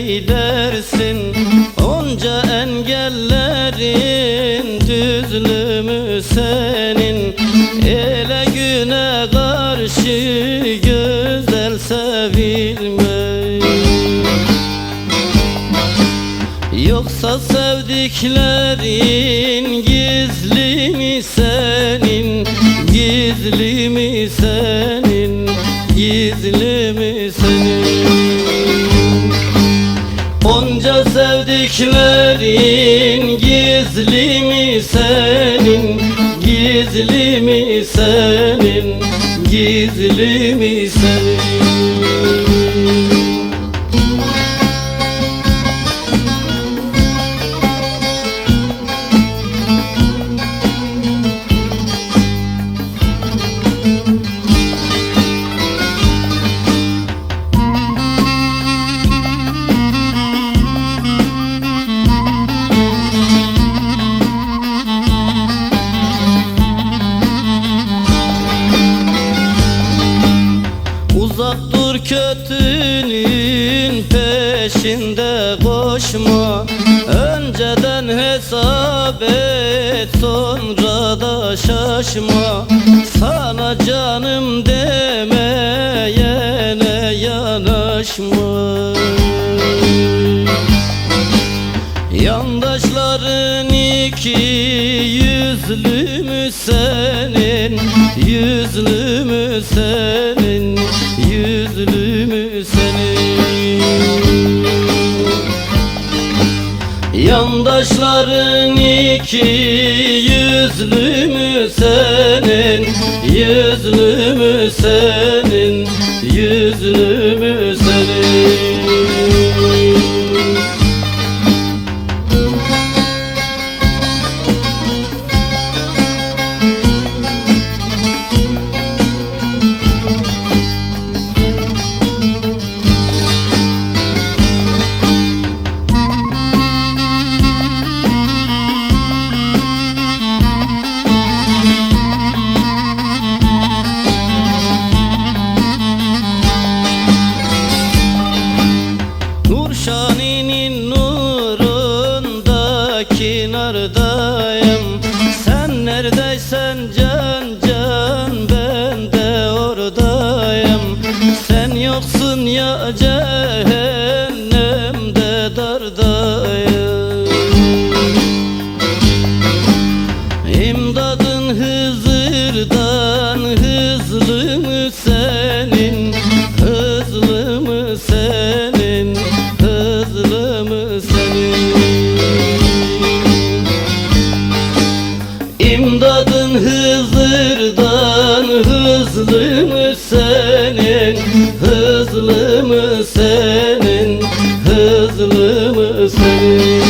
gidersin. Onca engellerin düzlü mü senin? Ele güne karşı güzel sevilmek Yoksa sevdiklerin gizli mi senin? Gizli mi senin? Gizli sevdiklerin gizli mi senin? Gizli mi senin? Gizli mi senin kötünün peşinde koşma. Önceden hesap et sonra da şaşma. Sana canım demeyene yanaşma. Yandaşların iki yüzlü mü senin Yüzlü mü senin Yüzlü mü senin Yandaşların iki yüzlü mü senin? Yüzlü mü senin Yoksun ya cehennemde dardayım. İmdadın Hızır'dan hızlı mı senin? Hızlı mı senin? Hızlı mı senin? İmdadın Hızır'dan hızlı mı senin Hızlı mı senin? Hızlı mı senin